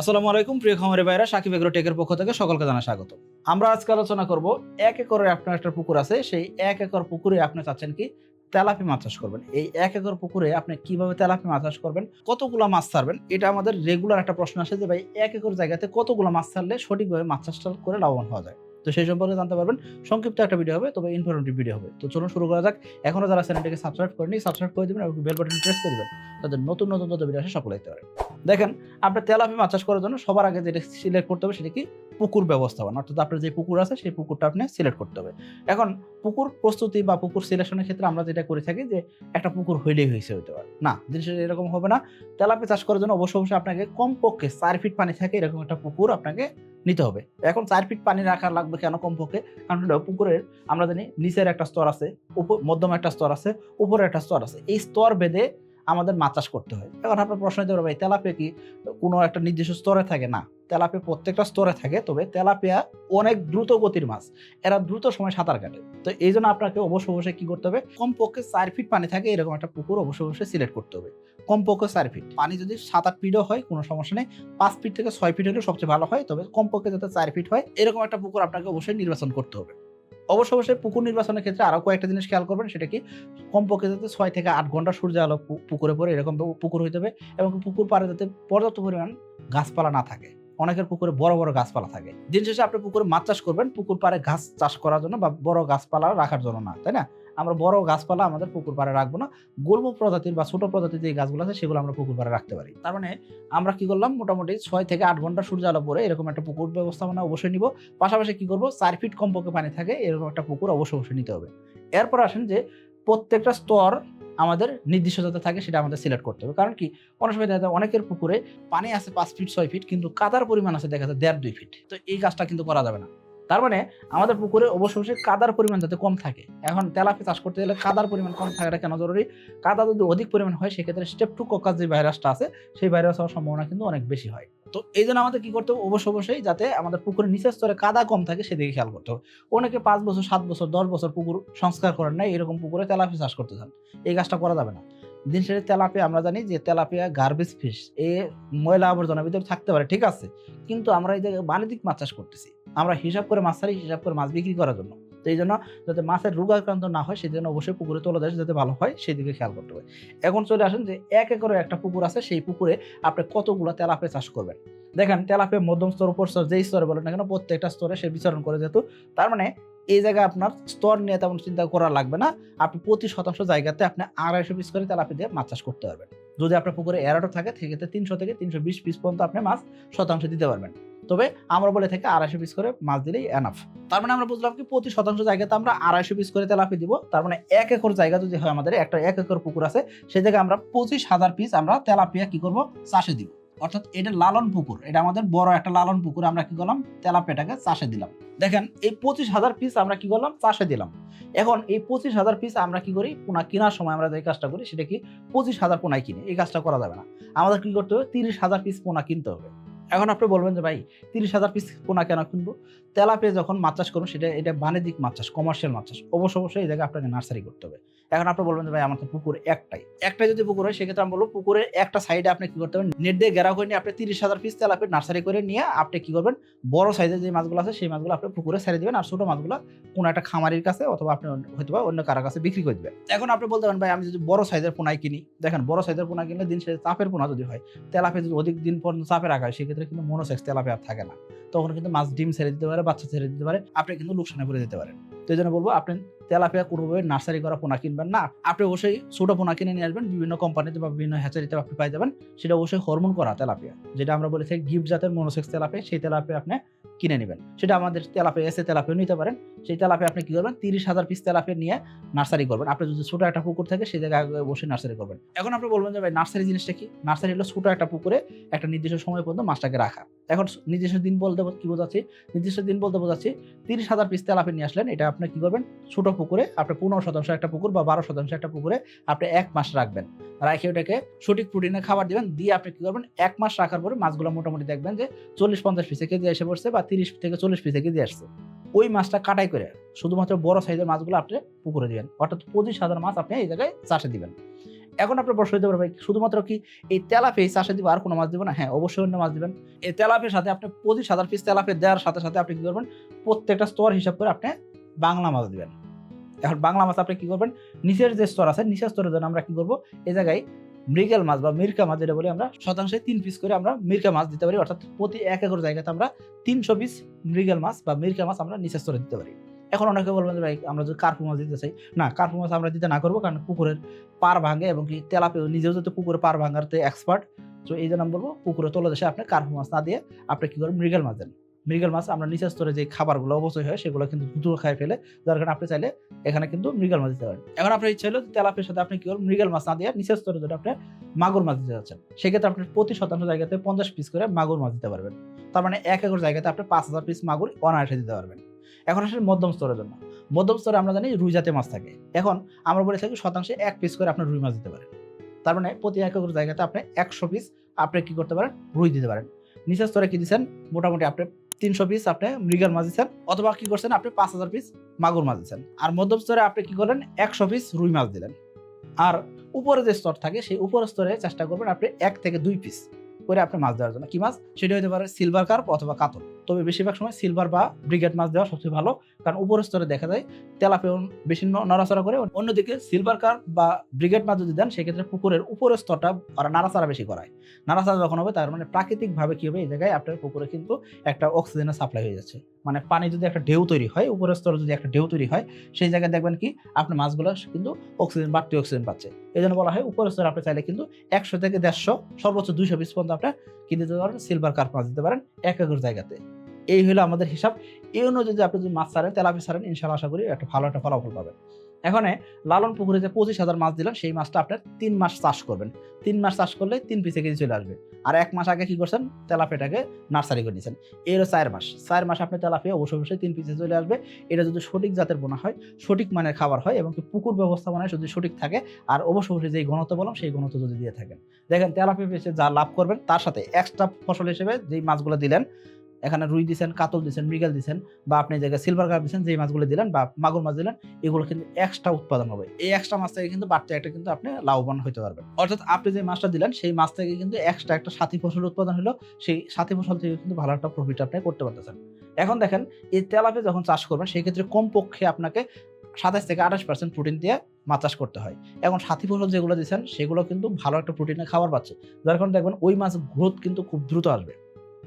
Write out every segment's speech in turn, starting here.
আসসালামু আলাইকুম, প্রিয় খামারি ভাইরা সাকিব এগ্রো টেকের পক্ষ থেকে সকলকে জানা স্বাগত। আমরা আজকে আলোচনা করব এক একরের আপনার একটা পুকুর আছে, সেই এক একর পুকুরে আপনি চাচ্ছেন কি তেলাপি মাছ চাষ করবেন। এই এক একর পুকুরে আপনি কীভাবে তেলাপি মাছ চাষ করবেন, কতগুলো মাছ ছাড়বেন, এটা আমাদের রেগুলার একটা প্রশ্ন আসে যে, ভাই, এক একর জায়গাতে কতগুলো মাছ ছাড়লে সঠিকভাবে মাছ চাষটা করে লাভবান হওয়া যায়? তো সেই সম্পর্কে জানতে পারবেন। সংক্ষিপ্ত একটা ভিডিও হবে, তবে ইনফরমেটিভ ভিডিও হবে। তো চলুন শুরু করা যাক। এখনও যারা চ্যানেলটিকে সাবস্ক্রাইব করেনি সাবস্ক্রাইব করে দেবেন এবং বেল বাটন প্রেস করে দেবেন তাদের নতুন নতুন যত ভিডিও আসে সফল হতে পারে দেখেন, আপনার তেলাপি মাছ চাষ করার জন্য সবার আগে যেটা সিলেক্ট করতে হবে সেটা কি? পুকুর ব্যবস্থাপনা অর্থাৎ আপনার যে পুকুর আছে, সেই পুকুরটা আপনি সিলেক্ট করতে হবে। এখন পুকুর প্রস্তুতি বা পুকুর সিলেকশনের ক্ষেত্রে আমরা যেটা করে থাকি যে, একটা পুকুর হইলেই হয়েছে হইতে পারে। না, জিনিসটা এরকম হবে না। তেলাপি চাষ করার জন্য অবশ্যই অবশ্যই আপনাকে কমপক্ষে চার ফিট পানি থাকে, এরকম একটা পুকুর আপনাকে নিতে হবে। এখন চার ফিট পানি রাখা লাগবে কেন কমপক্ষে? কারণ পুকুরের, আমরা জানি নিচের একটা স্তর আছে, উপর, মধ্যম একটা স্তর আছে উপরে একটা স্তর আছে। এই স্তর বেঁধে আমাদের মাছ চাষ করতে হয়। এখন আপনার প্রশ্ন হতে পারে তেলাপিয়া কি? কোনো একটা নির্দিষ্ট স্তরে থাকে না। তেলাপিয়া প্রত্যেকটা স্তরে থাকে, তবে তেলাপিয়া অনেক দ্রুত গতির মাছ। এরা দ্রুত সময় সাঁতার কাটে। তো এই জন্য আপনাকে অবশ্যই অবশ্যই কি করতে হবে? কমপক্ষে চার ফিট পানি থাকে, এরকম একটা পুকুর অবশ্যই অবশ্যই সিলেক্ট করতে হবে। কমপক্ষে চার ফিট পানি যদি সাত আট ফিটও হয়, কোনো সমস্যা নেই। পাঁচ ফিট থেকে ছয় ফিট হলে সবচেয়ে ভালো হয়, তবে কমপক্ষে যাতে চার ফিট হয়, এরকম একটা পুকুর আপনাকে অবশ্যই নির্বাচন করতে হবে। অবশ্য অবশ্যই পুকুর নির্বাচনের ক্ষেত্রে আরও কয়েকটা জিনিস খেয়াল করবেন, সেটা কি কমপক্ষে যাতে ছয় থেকে আট ঘণ্টা সূর্য আলো পুকুরে পড়ে এরকম পুকুর হইতে হবে এবং পুকুর পাড়ে যাতে পর্যাপ্ত পরিমাণ গাছপালা না থাকে। অনেকের পুকুরে বড় বড় গাছপালা থাকে। দিন শেষে আপনি পুকুরে মাছ চাষ করবেন, পুকুর পাড়ে ঘাস চাষ করার জন্য বা বড় গাছপালা রাখার জন্য না, তাই না? আমরা বড় গাছপালা আমাদের পুকুর পাড়ে রাখব না। গুল্ম প্রজাতির বা ছোট প্রজাতির যে গাছগুলো আছে সেগুলো আমরা পুকুর পাড়ে রাখতে পারি। তার মানে আমরা কি করলাম? মোটামুটি ছয় থেকে আট ঘণ্টা সূর্য আলো পরে এরকম একটা পুকুর ব্যবস্থাপনা অবশ্যই নিব। পাশাপাশি কি করব? চার ফিট কমপক্ষে পানি থাকে, এরকম একটা পুকুর অবশ্যই অবশ্যই নিতে হবে। এরপর আসেন যে প্রত্যেকটা স্তর আমাদের নির্দিষ্ট যাতে থাকে সেটা আমাদের সিলেক্ট করতে হবে। কারণ কি? অনেক সময় দেখা যায় অনেকের পুকুরে পানি আছে পাঁচ ফিট, ছয় ফিট, কিন্তু কাদার পরিমাণ আছে দেখা যায় দেড় দুই ফিট। তো এই কাজটা কিন্তু করা যাবে না। তার মানে আমাদের পুকুরে অবশ্যই কাদার পরিমাণ যাতে কম থাকে। এখন তেলাপি চাষ করতে গেলে কাদার পরিমাণ কম থাকাটা কেন জরুরি? কাদা যদি অধিক পরিমাণ হয়, সেক্ষেত্রে স্টেপ টু কোকাস যে ভাইরাসটা আছে, সেই ভাইরাস হওয়ার সম্ভাবনা কিন্তু অনেক বেশি হয়। তো এই জন্য আমাদের কি করতে হবে? অবশ্য অবশ্যই যাতে আমাদের পুকুরের নিচের স্তরে কাদা কম থাকে, সেদিকে খেয়াল করতে হবে। অনেকে পাঁচ বছর, সাত বছর, দশ বছর পুকুর সংস্কার করেন না এরকম পুকুরে তেলাপি চাষ করতে চান। এই কাজটা করা যাবে না। দিন শেষে তেলাপিয়া আমরা জানি যে তেলাপিয়া গার্বেজ ফিশ এ ময়লা আবর্জনার ভিতরে থাকতে পারে, ঠিক আছে? কিন্তু আমরা এই জায়গায় বাণিজ্যিক মাছ চাষ করতেছি। আমরা হিসাব করে মাছ ছাড়ি, হিসাব করে মাছ বিক্রি করার জন্য। তো এই জন্য যাতে মাছের রোগাক্রান্ত না হয়, সেই জন্য অবশ্যই পুকুরে তোলা দেয় যাতে ভালো হয়, সেই দিকে খেয়াল করতে হবে। এখন চলে আসেন যে এক একরের একটা পুকুর আছে, সেই পুকুরে আপনি কতগুলো তেলাপিয়া চাষ করবেন? দেখেন, তেলাপিয়া মধ্যম স্তর, উপর স্তর, যেই স্তরে বলেন না কেন, প্রত্যেকটা স্তরে সে বিচরণ করে যেহেতু, তার মানে এই জায়গায় আপনার স্তর নিয়ে তেমন চিন্তা করা লাগবে না। আপনি প্রতি শতাংশ জায়গাতে আপনি আড়াইশো পিস করে তেলাপি দিয়ে মাছ চাষ করতে পারবেন। যদি আপনার পুকুরে এরাটো থাকে, সেক্ষেত্রে তিনশো থেকে তিনশো বিশ পিস পর্যন্ত আপনি মাছ শতাংশ দিতে পারবেন। তবে আমরা বলে থাকি আড়াইশো পিস করে মাছ দিলেই এনাফ তার মানে আমরা বুঝলাম কি, প্রতি শতাংশ জায়গাতে আমরা আড়াইশো পিস করে তেলাপি দিব। তার মানে এক একর জায়গা যদি হয় আমাদের, একটা এক একর পুকুর আছে সেই জায়গায় আমরা পঁচিশ হাজার পিস আমরা তেলাপিয়া কি করব? চাষে দিব। অর্থাৎ এটা লালন পুকুর, এটা আমাদের বড় একটা লালন পুকুর, আমরা কি করলাম? তেলাপিয়াটাকে চাষে দিলাম। দেখেন, এই পঁচিশ হাজার পিস আমরা কি করলাম? চাষে দিলাম। এখন এই পঁচিশ হাজার পিস আমরা কি করি? পোনা কেনার সময় আমরা যে কাজটা করি, সেটা কি? পঁচিশ হাজার পোনায় কিনি। এই কাজটা করা যাবে না। আমাদের কি করতে হবে? তিরিশ হাজার পিস পোনা কিনতে হবে। এখন আপনি বলবেন যে, ভাই, তিরিশ হাজার পিস পোনা কেন কিনবো? তেলাপিয়া যখন মাছ চাষ করুন সেটা এটা বাণিজ্যিক মাছ চাষ কমার্শিয়াল মাছ চাষ। অবশ্য অবশ্যই এই জায়গায় আপনাকে নার্সারি করতে হবে। এখন আপনি বলবেন যে, ভাই, আমার তো পুকুর একটাই। একটাই যদি পুকুর হয়, সেক্ষেত্রে আমি বলব, পুকুরের একটা সাইডে আপনি কি করতে পারেন নেট দিয়ে ঘেরাও করে নিয়ে আপনি তিরিশ হাজার পিস তেলাপিয়া নার্সারি করে নিয়ে আপনি কি করবেন? বড় সাইজের যে মাছগুলো আছে, সেই মাছগুলো আপনি পুকুরে ছেড়ে দেবেন আর ছোট মাছগুলো কোনো একটা খামারির কাছে অথবা আপনি হয়তো অন্য কারও কাছে বিক্রি করে দেবেন। এখন আপনি বলতে পারেন, ভাই, আমি যদি বড় সাইজের পোনাই কিনি। দেখেন, বড় সাইজের পোনা কিনলে দিন শেষে চাপের পোনা যদি হয় তেলাপে যদি অধিক দিন পর্যন্ত চাপে রাখা হয়, সেক্ষেত্রে কিন্তু মনোসেক্স তেলাপিয়া আর থাকে না। তখন কিন্তু মাছ ডিম ছেড়ে দিতে পারে, বাচ্চা ছেড়ে দিতে পারে, আপনি কিন্তু লোকসানে পড়ে দিতে পারেন। তো এই জন্য বলব, আপনি তেলাপিয়া কোনোভাবে নার্সারি করা পোনা কিনবেন না। আপনি অবশ্যই ছোট পোনা কিনে নিয়ে আসবেন, বিভিন্ন কোম্পানিতে বা বিভিন্ন হ্যাচারিতে আপনি পাই যাবেন, সেটা অবশ্যই হরমোন করা তেলাপিয়া। যেটা আমরা বলে থাকি গিফট জাতের মনোসেক্স তেলাপিয়া, সেই তেলাপিয়া আপনি কিনে নেবেন। সেটা আমাদের তেলাপিয়া এসে তেলাপিয়া নিতে পারেন। সেই তেলাপিয়া আপনি কি করবেন, তিরিশ হাজার পিস তেলাপিয়া নিয়ে নার্সারি করবেন। আপনি যদি ছোট একটা পুকুর থাকে, সেই জায়গায় অবশ্যই নার্সারি করবেন। এখন আপনি বলবেন যে ভাই, নার্সারি জিনিসটা কি? নার্সারি হলো ছোট একটা পুকুরে একটা নির্দিষ্ট সময় পর্যন্ত মাছটাকে রাখা। এখন নির্দিষ্ট দিন বলতে কি বোঝাচ্ছি? নির্দিষ্ট দিন বলতে বোঝাচ্ছি, তিরিশ হাজার পিস তেলাপি নিয়ে আসলেন, এটা আপনি কি করবেন? ছোট পুকুরে, আপনি পনেরো শতাংশ একটা পুকুর বা বারো শতাংশ একটা পুকুরে আপনি এক মাস রাখবেন। রাখে ওটাকে সঠিক প্রোটিনের খাবার দিবেন, দিয়ে আপনি কি করবেন? এক মাস রাখার পরে মাছগুলো মোটামুটি দেখবেন যে চল্লিশ পঞ্চাশ পিসে কেজি এসে পড়ছে বা তিরিশ থেকে চল্লিশ পিসে কেজি আসছে। ওই মাছটা কাটাই করে শুধুমাত্র বড় সাইজের মাছগুলো আপনি পুকুরে দিবেন। অর্থাৎ পঁচিশ হাজার মাছ আপনি এই জায়গায় চাষে দিবেন। এখন আপনার প্রশ্ন হতে পারে, ভাই, শুধুমাত্র কি এই তেলাপি চাষে দিব আর কোনো মাছ দিব না? হ্যাঁ অবশ্যই অন্য মাছ দিবেন। এই তেলাপির সাথে আপনি পঁচিশ হাজার পিস তেলাপি দেওয়ার সাথে সাথে আপনি কি করবেন? প্রত্যেকটা স্তর হিসাব করে আপনি বাংলা মাছ দিবেন। এখন বাংলা মাছ আপনি কি করবেন? নিচের যে স্তর আছে, নিচের স্তরের জন্য আমরা কি করব? এই জায়গায় মৃগেল মাছ বা মির্কা মাছ যেটা বলি আমরা, শতাংশে তিন পিস করে আমরা মির্কা মাছ দিতে পারি। অর্থাৎ প্রতি এক একর জায়গাতে আমরা তিনশো পিস মৃগেল মাছ বা মির্কা মাছ আমরা নিচের স্তরে দিতে পারি। এখন অনেকে বলবেন ভাই, আমরা যদি কার্পু মাছ দিতে চাই। না, কার্পু মাছ আমরা দিতে না করব, কারণ পুকুরের পার ভাঙে এবং কি তেলাপি নিজেও যদি পুকুরে পার ভাঙাতে এক্সপার্ট তো এই জন্য আমি বলব, পুকুরে তলদেশে আপনি কার্পু মাছ না দিয়ে আপনি কি করবেন মৃগেল মাছ দেন। মৃগেল মাছ আমরা নিচের স্তরে যে খাবারগুলো অবশ্যই হয়, সেগুলো কিন্তু দ্রুত খাই ফেলে। যার কারণে আপনি চাইলে এখানে কিন্তু মৃগেল মাছ দিতে পারেন। এখন আপনার ইচ্ছা হলো তেলাপির সাথে আপনি কি করবেন মৃগেল মাছ না দিয়ে নিচের স্তরে যদি আপনি মাগুর মাছ দিতে যাচ্ছেন। সেক্ষেত্রে আপনি প্রতি শতাংশ জায়গাতে পঞ্চাশ পিস করে মাগুর মাছ দিতে পারবেন। তার মানে এক একর জায়গাতে আপনি পাঁচ হাজার পিস মাগুর অনায়াসে দিতে পারবেন। এখন আসলে মধ্যম স্তরের জন্য। মধ্যম স্তরে আমরা জানি রুই জাতীয় মাছ থাকে। এখন আমরা বলে থাকি শতাংশে এক পিস করে আপনি রুই মাছ দিতে পারেন। তার মানে প্রতি এক একর জায়গাতে আপনি একশো পিস আপনি কি করতে পারেন? রুই দিতে পারেন। নিচের স্তরে কি দিচ্ছেন মোটামুটি আপনি তিনশো পিস আপনি মৃগেল মাছ দিচ্ছেন অথবা কি করছেন আপনি পাঁচ হাজার পিস মাগুর মাছ দিচ্ছেন আর মধ্যম স্তরে আপনি কি করলেন? একশো পিস রুই মাছ দিলেন। আর উপরে যে স্তর থাকে সেই উপরের স্তরে চেষ্টা করবেন আপনি এক থেকে দুই পিস করে আপনি মাছ দেওয়ার জন্য। কি মাছ? সেটা হতে পারে সিলভার কার্প অথবা কাতল। তবে বেশিরভাগ সময় সিলভার বা ব্রিগেড মাছ দেওয়া সবচেয়ে ভালো। কারণ উপরের স্তরে দেখা যায় তেলাপিও বেশি নড়াচড়া করে। অন্যদিকে সিলভার কার্প বা ব্রিগেড মাছ যদি দেন, সেক্ষেত্রে পুকুরের উপরের স্তরটা ওরা নাড়াচাড়া বেশি করায়। নাড়াচাড়া যখন হবে, তার মানে প্রাকৃতিকভাবে কি হবে, এই জায়গায় আপনার পুকুরে কিন্তু একটা অক্সিজেনের সাপ্লাই হয়ে যাচ্ছে। মানে পানি যদি একটা ঢেউ তৈরি হয়, উপরের স্তরে যদি একটা ঢেউ তৈরি হয়, সেই জায়গায় দেখবেন কি, আপনার মাছগুলো কিন্তু অক্সিজেন বাড়তি অক্সিজেন পাচ্ছে। এই জন্য বলা হয়, উপরের স্তরে আপনি চাইলে কিন্তু একশো থেকে দেড়শো, সর্বোচ্চ দুইশো পিস পর্যন্ত আপনার কি দিতে পারেন সিলভার কার্প মাছ দিতে পারেন, এক একর জায়গাতে। এই হলো আমাদের হিসাব। এই অনুযায়ী যদি আপনি যদি মাছ ছাড়েন তেলাপি ছাড়েন ইনশাল্লাহ আশা করি একটা ভালো একটা ফলাফল পাবেন। এখানে লালন পুকুরে যে পঁচিশ হাজার মাছ দিলেন, সেই মাছটা আপনার তিন মাস চাষ করবেন। তিন মাস চাষ করলে তিন পিসে কেজি চলে আসবে। আর এক মাস আগে কি করছেন? তেলাপিটাকে নার্সারি করে নিয়েছেন এর চার মাস। চার মাস আপনি তেলাপিয়া অবশ্যই অবশ্যই তিন পিসে চলে আসবে। এটা যদি সঠিক জাতের বোনা হয়, সঠিক মানের খাবার হয় এবং পুকুর ব্যবস্থাপনায় যদি সঠিক থাকে, আর অবশ্যই অবশ্যই যেই ঘনত্ব বললাম, সেই ঘনত্ব যদি দিয়ে থাকেন। দেখেন তেলাপি পেসে যা লাভ করবেন, তার সাথে এক্সট্রা ফসল হিসেবে যেই মাছগুলো দিলেন এখানে রুই দিছেন, কাতল দিচ্ছেন মৃগেল দিচ্ছেন বা আপনি জায়গায় সিলভার কাপ দিচ্ছেন যেই মাছগুলো দিলেন বা মাগুর মাছ দিলেন, এগুলো কিন্তু এক্সট্রা উৎপাদন হবে। এই এক্সট্রা মাছ থেকে কিন্তু বাড়তে একটা কিন্তু আপনি লাভবান হতে পারবেন। অর্থাৎ আপনি যে মাছটা দিলেন, সেই মাছ থেকে কিন্তু এক্সট্রা একটা সাথী ফসল উৎপাদন হলো, সেই সাথী ফসল থেকে কিন্তু ভালো একটা প্রফিট আপনি করতে পারতেছেন। এখন দেখেন, এই তেলাপে যখন চাষ করবেন, সেই ক্ষেত্রে কমপক্ষে আপনাকে সাতাশ থেকে আঠাশ পার্সেন্ট প্রোটিন দিয়ে মাছ চাষ করতে হয়। এখন সাথী ফসল যেগুলো দিচ্ছেন সেগুলো কিন্তু ভালো একটা প্রোটিনের খাবার পাচ্ছে। যার কারণে দেখবেন ওই মাছ গ্রোথ কিন্তু খুব দ্রুত আসবে।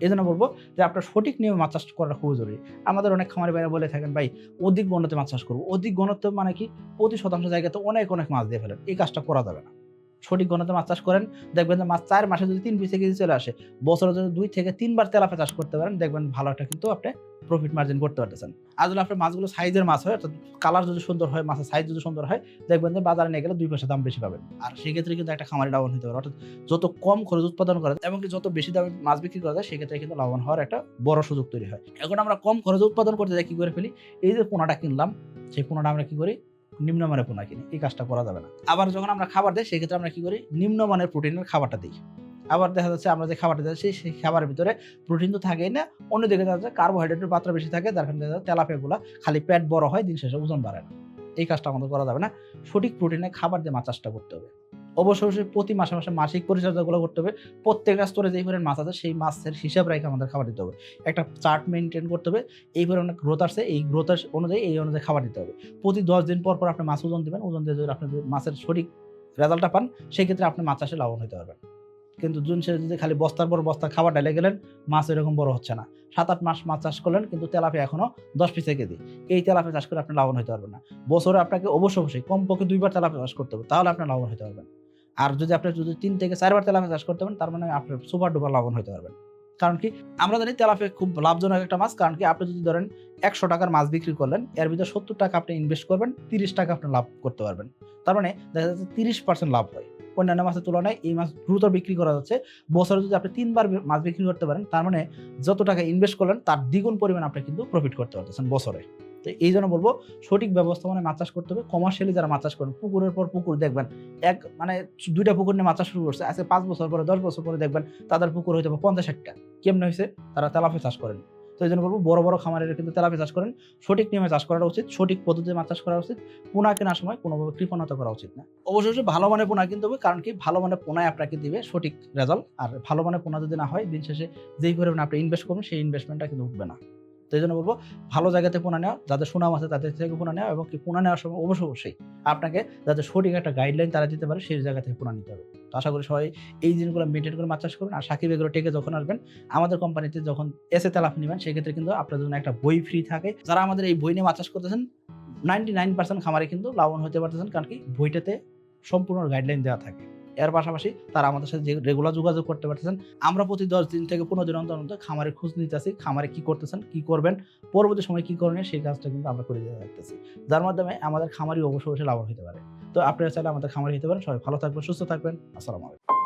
এই জন্য বলব যে আপনার সঠিক নিয়মে মাছ চাষ করাটা খুবই জরুরি। আমাদের অনেক খামারি ভাইরা বলে থাকেন, ভাই, অধিক গণতে মাছ চাষ করব। অধিক গণত্ব মানে কি? প্রতি শতাংশ জায়গাতে অনেক অনেক মাছ দিয়ে ফেলেন। এই কাজটা করা যাবে না। সঠিক ঘনত্বে মাছ চাষ করেন, দেখবেন যে মাছ চার মাসে যদি তিন পিসে কেজি চলে আসে, বছরে যদি দুই থেকে তিনবার তেলাপে চাষ করতে পারেন, দেখবেন ভালো একটা কিন্তু আপনি প্রফিট মার্জিন করতে পারতেছেন। আর যদি আপনার মাছগুলো সাইজের মাছ হয়, অর্থাৎ কালার যদি সুন্দর হয়, মাছের সাইজ যদি সুন্দর হয়, দেখবেন যে বাজারে নিয়ে গেলে দুই পয়সা দাম বেশি পাবেন। আর সেক্ষেত্রে কিন্তু একটা খামারি লাভবান হতে পারে। অর্থাৎ যত কম খরচ উৎপাদন করা যায় এমনকি যত বেশি দামে মাছ বিক্রি করা যায়, সেক্ষেত্রে কিন্তু লাভবান হওয়ার একটা বড় সুযোগ তৈরি হয়। এখন আমরা কম খরচে উৎপাদন করতে যাই, কি করে ফেলি? এই যে পোনাটা কিনলাম, সেই পোনাটা আমরা কি করি? নিম্নমানের পোনা কিনি এই কাজটা করা যাবে না। আবার যখন আমরা খাবার দিই, সেক্ষেত্রে আমরা কি করি? নিম্নমানের প্রোটিনের খাবারটা দিই। আবার দেখা যাচ্ছে আমরা যে খাবারটা দিচ্ছি সেই খাবারের ভিতরে প্রোটিন তো থাকেই না, অন্যদিকে দেখা যাচ্ছে কার্বোহাইড্রেটের মাত্রা বেশি থাকে, যার কারণে দেখা যাচ্ছে তেলাপিয়াগুলো খালি পেট বড় হয়, দিন শেষে ওজন বাড়ে না। এই কাজটা আমাদের করা যাবে না। সঠিক প্রোটিনে খাবার দিয়ে মাছ চাষটা করতে হবে। অবশ্যই অবশ্যই প্রতি মাসে মাসে মাসিক পরিচর্যাগুলো করতে হবে। প্রত্যেকটা স্তরে যেই পরিমাণ মাছ আছে, সেই মাছের হিসাব রেখে আমাদের খাবার দিতে হবে। একটা চার্ট মেনটেন করতে হবে, এই পরিমাণে গ্রোথ আসছে, এই গ্রোথ অনুযায়ী এই অনুযায়ী খাবার দিতে হবে। প্রতি দশ দিন পর পর আপনি মাছ ওজন দেবেন, ওজন দিয়ে যদি আপনি মাছের সঠিক রেজাল্টটা পান সেই ক্ষেত্রে আপনি মাছ চাষে লাভবান হতে পারবেন। কিন্তু জুন শেষে যদি খালি বস্তার পর বস্তা খাবার ডালে গেলেন, মাছ এরকম বড় হচ্ছে না। সাত আট মাস মাছ চাষ করলেন, কিন্তু তেলাপি এখনও দশ পিসে কেজি এই তেলাপি চাষ করে আপনি লাভবান হতে পারবেন না। বছরে আপনাকে অবশ্যই অবশ্যই কমপক্ষে দুইবার তেলাপি চাষ করতে হবে, তাহলে আপনি লাভবান হতে পারবেন। আর যদি আপনি যদি তিন থেকে চারবার তেলাপি চাষ করতে পারেন, তার মানে আপনি সুপার ডুপার লাভবান হতে পারবেন। কারণ কি, আমরা জানি তেলাপি খুব লাভজনক একটা মাছ। কারণ কি, আপনি যদি ধরেন একশো টাকার মাছ বিক্রি করলেন, এর ভিতরে সত্তর টাকা আপনি ইনভেস্ট করবেন, তিরিশ টাকা আপনি লাভ করতে পারবেন। তার মানে দেখা যাচ্ছে তিরিশ পার্সেন্ট লাভ হয়। অন্যান্য মাছের তুলনায় এই মাছ দ্রুত বিক্রি করা যাচ্ছে। বছরে যদি আপনি তিনবার মাছ বিক্রি করতে পারেন, তার মানে যত টাকা ইনভেস্ট করলেন, তার দ্বিগুণ পরিমাণ আপনি কিন্তু প্রফিট করতে পারতেছেন বছরে। তো এই জন্য বলব সঠিক ব্যবস্থাপনায় মাছ চাষ করতে হবে। কমার্শিয়ালি যারা মাছ চাষ করেন, পুকুরের পর পুকুর দেখবেন, এক মানে দুইটা পুকুর নিয়ে মাছ চাষ শুরু করছে, আজকে পাঁচ বছর পরে, দশ বছর পরে দেখবেন তাদের পুকুর হয়তো বা পঞ্চাশ ষাটটা। কেমনে হয়েছে তারা তেলাপি চাষ করেন। তো এই জন্য বলব বড় বড় খামারের কিন্তু তেলাপি চাষ করেন। সঠিক নিয়মে চাষ করা উচিত, সঠিক পদ্ধতিতে মাছ চাষ করা উচিত, পোনা কেনার সময় কোনোভাবে কৃপণতা করা উচিত না। অবশ্যই অবশ্যই ভালো মানের পোনা কিনতে হবে, কারণ কি ভালো মানের পোনায় আপনাকে দিবে সঠিক রেজাল্ট আর ভালো মানের পোনা যদি না হয়, দিন শেষে যেই পরিমাণে আপনি ইনভেস্ট করবেন, সেই ইনভেস্টমেন্টটা কিন্তু উঠবে না। এই জন্য বলব, ভালো জায়গাতে পোনা নেওয়া, যাদের সুনাম আছে তাদের থেকে পোনা নেওয়া এবং কি পোনা নেওয়ার সময় অবশ্যই অবশ্যই আপনাকে যাতে সঠিক একটা গাইডলাইন তারা দিতে পারে, সেই জায়গা থেকে পোনা নিতে হবে। তো আশা করি সবাই এই জিনিসগুলো মেনটেন করে মাছ চাষ করবেন। আর সাকিব এগুলো টেকে যখন আসবেন, আমাদের কোম্পানিতে যখন এসে তেলাপি নেবেন, সেক্ষেত্রে কিন্তু আপনার জন্য একটা বই ফ্রি থাকে। যারা আমাদের এই বই নিয়ে মাছ চাষ করতেছেন নাইনটি নাইন পার্সেন্ট খামারে কিন্তু লাভবান হতে পারতেছেন, কারণ কি বইটাতে সম্পূর্ণ গাইডলাইন দেওয়া থাকে। এর পাশাপাশি তারা আমাদের সাথে রেগুলার যোগাযোগ করতে পারতেছেন, আমরা প্রতি দশ দিন থেকে পনেরো দিন অন্তর অন্তর খামারে খোঁজ নিতে আসি খামারে কী করতেছেন, কি করবেন, পরবর্তী সময় কী করেন, সেই কাজটা কিন্তু আমরা করে দিতে রাখতেছি যার মাধ্যমে আমাদের খামারি অবশ্য অবশ্যই লাভ হতে পারে। তো আপনারা চাইলে আমাদের খামারি হতে পারেন। সবাই ভালো থাকবেন, সুস্থ থাকবেন। আসসালামু আলাইকুম।